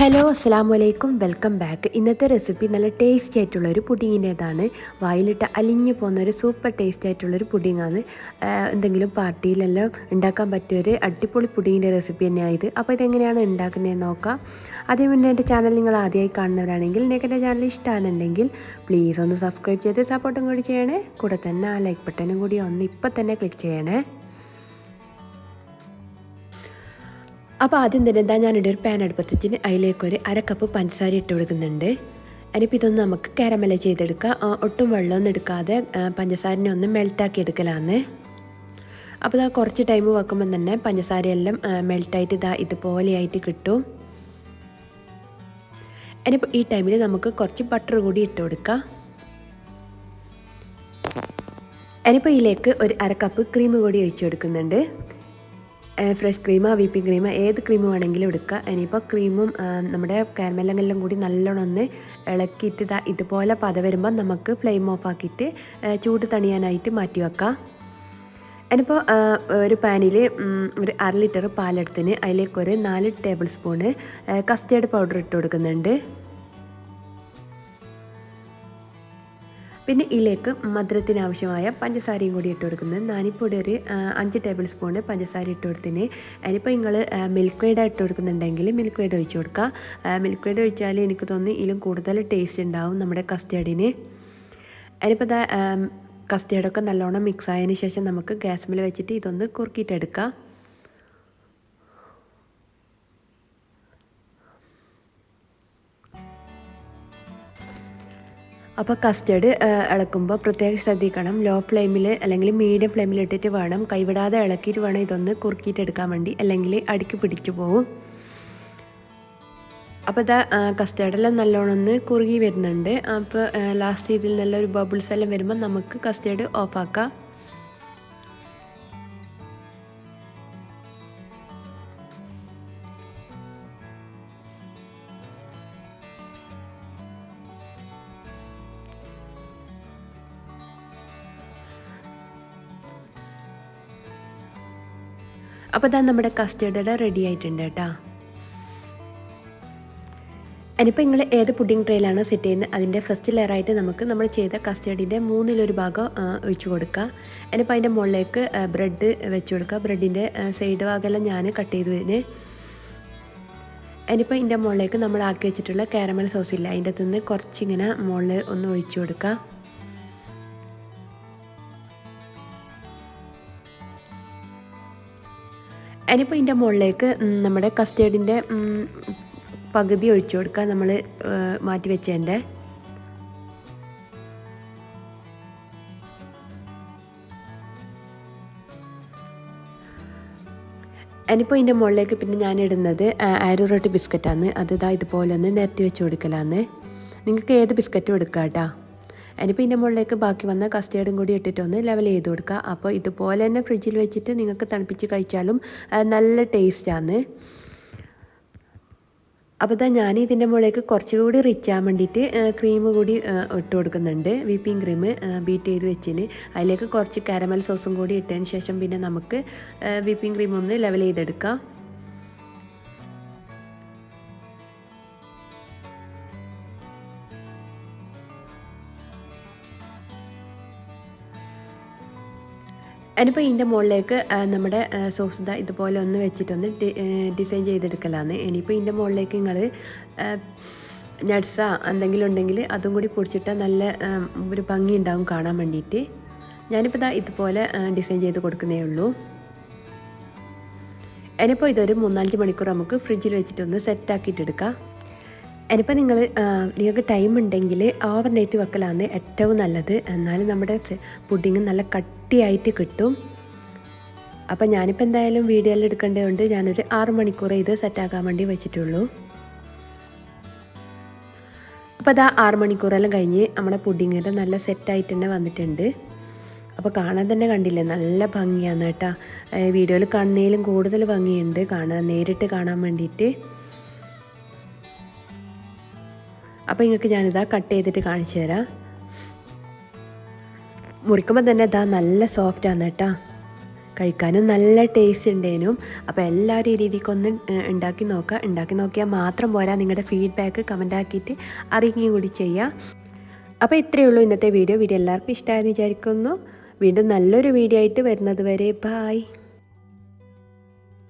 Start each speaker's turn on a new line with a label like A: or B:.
A: Hello അസ്സാം വലൈക്കും welcome back. ഇന്നത്തെ റെസിപ്പി നല്ല ടേസ്റ്റി ആയിട്ടുള്ള ഒരു പുഡിങ്ങിന്റേതാണ്. വായിലിട്ട് അലിഞ്ഞു പോകുന്ന ഒരു സൂപ്പർ ടേസ്റ്റ് ആയിട്ടുള്ളൊരു പുഡിങ്ങാണ്. എന്തെങ്കിലും പാർട്ടിയിലെല്ലാം ഉണ്ടാക്കാൻ പറ്റിയൊരു അടിപൊളി പുഡിങ്ങിന്റെ റെസിപ്പി തന്നെയാണ് ഇത്. അപ്പോൾ ഇതെങ്ങനെയാണ് ഉണ്ടാക്കുന്നതെന്ന് നോക്കാം. അതേ മുന്നേ എന്റെ ചാനൽ നിങ്ങൾ ആദ്യമായി കാണുന്നവരാണെങ്കിൽ നിങ്ങൾക്ക് എന്റെ ചാനൽ ഇഷ്ടമാണെന്നുണ്ടെങ്കിൽ പ്ലീസ് ഒന്ന് സബ്സ്ക്രൈബ് ചെയ്ത് സപ്പോർട്ടും കൂടി ചെയ്യണേ. കൂടെ തന്നെ ആ ലൈക്ക് ബട്ടനും കൂടി ഒന്ന് ഇപ്പം തന്നെ ക്ലിക്ക് ചെയ്യണേ. അപ്പോൾ ആദ്യം തന്നെ എന്താ ഞാനിവിടെ ഒരു പാൻ അടുപ്പത്തിന് അതിലേക്ക് ഒരു അര കപ്പ് പഞ്ചസാര ഇട്ട് കൊടുക്കുന്നുണ്ട്. അതിനിപ്പോൾ ഇതൊന്ന് നമുക്ക് കാരമല ചെയ്തെടുക്കാം. ഒട്ടും വെള്ളമൊന്നും എടുക്കാതെ പഞ്ചസാരനെ ഒന്ന് മെൽട്ടാക്കി എടുക്കലാന്ന്. അപ്പോൾ ഇതാ കുറച്ച് ടൈം വെക്കുമ്പോൾ തന്നെ പഞ്ചസാരയെല്ലാം മെൽട്ടായിട്ട് ഇതാ ഇതുപോലെയായിട്ട് കിട്ടും. അതിനിപ്പോൾ ഈ ടൈമിൽ നമുക്ക് കുറച്ച് ബട്ടർ കൂടി ഇട്ട് കൊടുക്കാം. അതിനിപ്പോൾ ഇതിലേക്ക് ഒരു അര കപ്പ് ക്രീം കൂടി ഒഴിച്ചു കൊടുക്കുന്നുണ്ട്. ഫ്രഷ് ക്രീമോ വിപ്പിംഗ് ക്രീമോ ഏത് ക്രീം വേണമെങ്കിലും എടുക്കുക ഇനിയിപ്പോൾ ക്രീമും നമ്മുടെ കാരമെല്ലെല്ലാം കൂടി നല്ലോണം ഒന്ന് ഇളക്കിയിട്ട് ഇതാ ഇതുപോലെ പത വരുമ്പോൾ നമുക്ക് ഫ്ലെയിം ഓഫ് ആക്കിയിട്ട് ചൂട് തണിയാനായിട്ട് മാറ്റി വെക്കാം. ഇനിയിപ്പോൾ ഒരു പാനിൽ ഒരു അര ലിറ്റർ പാലെടുത്തിന് അതിലേക്ക് ഒരു നാല് ടേബിൾ സ്പൂണ് കസ്റ്റേർഡ് പൗഡർ ഇട്ട് കൊടുക്കുന്നുണ്ട്. പിന്നെ ഇതിലേക്ക് മധുരത്തിന് ആവശ്യമായ പഞ്ചസാരയും കൂടി ഇട്ട് കൊടുക്കുന്നത്. ഞാനിപ്പോൾ ഒരു അഞ്ച് ടേബിൾ സ്പൂണ് പഞ്ചസാര ഇട്ട് കൊടുത്തിന്. അതിനിപ്പോൾ നിങ്ങൾ മിൽക്ക് വെയ്ഡ് ഇട്ട് കൊടുക്കുന്നുണ്ടെങ്കിൽ മിൽക്ക് വെയ്ഡ് ഒഴിച്ച് കൊടുക്കുക മിൽക്ക് വെയ്ഡ് ഒഴിച്ചാൽ എനിക്ക് തോന്നി ഇതിലും കൂടുതൽ ടേസ്റ്റ് ഉണ്ടാവും നമ്മുടെ കസ്റ്റേർഡിന് അതിനിപ്പോൾ കസ്റ്റേർഡൊക്കെ നല്ലോണം മിക്സ് ആയതിനു ശേഷം നമുക്ക് ഗ്യാസ് ഗ്യാസ്മിൽ വെച്ചിട്ട് ഇതൊന്ന് കുറുക്കിയിട്ടെടുക്കാം. അപ്പോൾ കസ്റ്റേർഡ് ഇളക്കുമ്പോൾ പ്രത്യേകം ശ്രദ്ധിക്കണം. ലോ ഫ്ലെയിമിൽ അല്ലെങ്കിൽ മീഡിയം ഫ്ലെയിമിൽ ഇട്ടിട്ട് വേണം. കൈവിടാതെ ഇളക്കിയിട്ട് വേണം ഇതൊന്ന് കുറുക്കിയിട്ട് എടുക്കാൻ വേണ്ടി. അല്ലെങ്കിൽ അടുക്കി പിടിച്ചു പോകും അപ്പോൾ ഇതാ കസ്റ്റേർഡെല്ലാം നല്ലോണം ഒന്ന് കുറുകി വരുന്നുണ്ട്. അപ്പോൾ ലാസ്റ്റ് ഇതിൽ നല്ലൊരു ബബിൾസ് എല്ലാം വരുമ്പോൾ നമുക്ക് കസ്റ്റേർഡ് ഓഫാക്കാം അപ്പോൾ ഇതാ നമ്മുടെ കസ്റ്റേർഡ് റെഡി ആയിട്ടുണ്ട് കേട്ടോ. ഇനിയിപ്പോൾ നിങ്ങൾ ഏത് പുഡിംഗ് ട്രേയിലാണോ സെറ്റ് ചെയ്യുന്നത് അതിന്റെ ഫസ്റ്റ് ലെയറായിട്ട് നമുക്ക് നമ്മൾ ചെയ്ത കസ്റ്റേർഡിന്റെ മൂന്നിലൊരു ഭാഗം ഒഴിച്ചു കൊടുക്കുക ഇനിയിപ്പോൾ അതിന്റെ മുകളിലേക്ക് ബ്രെഡ് വെച്ച് കൊടുക്കുക ബ്രെഡിന്റെ സൈഡ് ഭാഗമെല്ലാം ഞാൻ കട്ട് ചെയ്തു വരുന്നത് ഇനിയിപ്പോൾ ഇതിന്റെ മുകളിലേക്ക് നമ്മൾ ആക്കി വെച്ചിട്ടുള്ള കാരമൽ സോസ് ഇല്ല അതിന്റെ അകത്തുനിന്ന് കുറച്ചിങ്ങനെ മുകളിൽ ഒന്ന് ഒഴിച്ചു കൊടുക്കുക ഇനിയിപ്പോൾ ഇതിന്റെ മുകളിലേക്ക് നമ്മുടെ കസ്റ്റേർഡിന്റെ പകുതി ഒഴിച്ചു കൊടുക്കാൻ നമ്മൾ മാറ്റി വെച്ചതിന്റെ ഇനിയിപ്പോൾ ഇതിന്റെ മുകളിലേക്ക് പിന്നെ ഞാൻ ഇടുന്നത് ആരോറോട്ട് റൊട്ടി ബിസ്ക്കറ്റാണ് അത് ഇതാ ഇതുപോലെ ഒന്ന് നിരത്തി വെച്ച് കൊടുക്കലാന്ന്. നിങ്ങൾക്ക് ഏത് ബിസ്ക്കറ്റും എടുക്കാം കേട്ടോ ഇനിയിപ്പോൾ ഇതിന്റെ മുകളിലേക്ക് ബാക്കി വന്ന കസ്റ്റേർഡും കൂടി ഇട്ടിട്ട് ഒന്ന് ലെവൽ ചെയ്ത് കൊടുക്കുക അപ്പോൾ ഇതുപോലെ തന്നെ ഫ്രിഡ്ജിൽ വെച്ചിട്ട് നിങ്ങൾക്ക് തണുപ്പിച്ച് കഴിച്ചാലും നല്ല ടേസ്റ്റാണ് അപ്പോൾ ഇതാ ഞാൻ ഇതിന്റെ മുകളിലേക്ക് കുറച്ചുകൂടി റിച്ച് ആകാൻ വേണ്ടിയിട്ട് ക്രീം കൂടി ഇട്ട് കൊടുക്കുന്നുണ്ട്. വിപ്പിംഗ് ക്രീം ബീറ്റ് ചെയ്ത് വെച്ചിന്. അതിലേക്ക് കുറച്ച് കാരമൽ സോസും കൂടി ഇട്ടതിന് ശേഷം പിന്നെ നമുക്ക് വിപ്പിംഗ് ക്രീം ഒന്ന് ലെവൽ ചെയ്തെടുക്കാം. അതിനിപ്പോൾ ഇതിന്റെ മുകളിലേക്ക് നമ്മുടെ സോസ് ഇതാ ഇതുപോലെ ഒന്ന് വെച്ചിട്ടൊന്ന് ഡിസൈൻ ചെയ്തെടുക്കലാണ്. ഇനിയിപ്പോൾ ഇതിന്റെ മുകളിലേക്ക് നിങ്ങൾ നട്ട്സാ എന്തെങ്കിലും ഉണ്ടെങ്കിൽ അതും കൂടി പൊടിച്ചിട്ടാൽ നല്ല ഒരു ഭംഗി ഉണ്ടാവും കാണാൻ വേണ്ടിയിട്ട്. ഞാനിപ്പോൾ ഇതാ ഇതുപോലെ ഡിസൈൻ ചെയ്ത് കൊടുക്കുന്നേ ഉള്ളൂ. ഇനിയിപ്പോൾ ഇതൊരു മൂന്നാലഞ്ച് മണിക്കൂർ നമുക്ക് ഫ്രിഡ്ജിൽ വെച്ചിട്ടൊന്ന് സെറ്റാക്കിയിട്ടെടുക്കാം. ഇനിയിപ്പോൾ നിങ്ങൾ നിങ്ങൾക്ക് ടൈം ഉണ്ടെങ്കിൽ ഓവർ നൈറ്റ് വെക്കലാണ് ഏറ്റവും നല്ലത്. എന്നാലും നമ്മുടെ പുഡിങ് നല്ല കട്ടിയായിട്ട് കിട്ടും. അപ്പം ഞാനിപ്പോൾ എന്തായാലും വീഡിയോയിൽ എടുക്കേണ്ടതുകൊണ്ട് ഞാനൊരു ആറ് മണിക്കൂർ ഇത് സെറ്റാക്കാൻ വേണ്ടി വെച്ചിട്ടുള്ളൂ. അപ്പോൾ അതാ ആറ് മണിക്കൂറെല്ലാം കഴിഞ്ഞ് നമ്മുടെ പുഡിങ്ങിന്റെ നല്ല സെറ്റായിട്ട് തന്നെ വന്നിട്ടുണ്ട്. അപ്പോൾ കാണാൻ തന്നെ കണ്ടില്ലേ? നല്ല ഭംഗിയാണ് കേട്ടോ. വീഡിയോയിൽ കാണുന്നതിലും കൂടുതൽ ഭംഗിയുണ്ട്. കാണാൻ നേരിട്ട് കാണാൻ വേണ്ടിയിട്ട്. അപ്പോൾ നിങ്ങൾക്ക് ഞാനിതാ കട്ട് ചെയ്തിട്ട് കാണിച്ചു തരാം. മുറിക്കുമ്പോൾ തന്നെ ഇതാ നല്ല സോഫ്റ്റാണ് കേട്ടോ. കഴിക്കാനും നല്ല ടേസ്റ്റ് ഉണ്ടേനും. അപ്പോൾ എല്ലാ രീതിക്കൊന്ന് ഉണ്ടാക്കി നോക്കുക ഉണ്ടാക്കി നോക്കിയാൽ മാത്രം പോരാ. നിങ്ങളുടെ ഫീഡ്ബാക്ക് കമന്റ് ആക്കിയിട്ട് അറിയുകയും കൂടി ചെയ്യുക അപ്പോൾ ഇത്രയേ ഉള്ളൂ ഇന്നത്തെ വീഡിയോ വീഡിയോ എല്ലാവർക്കും ഇഷ്ടമായെന്ന് വിചാരിക്കുന്നു. വീണ്ടും നല്ലൊരു വീഡിയോ ആയിട്ട് വരുന്നത് വരെ. ബായ്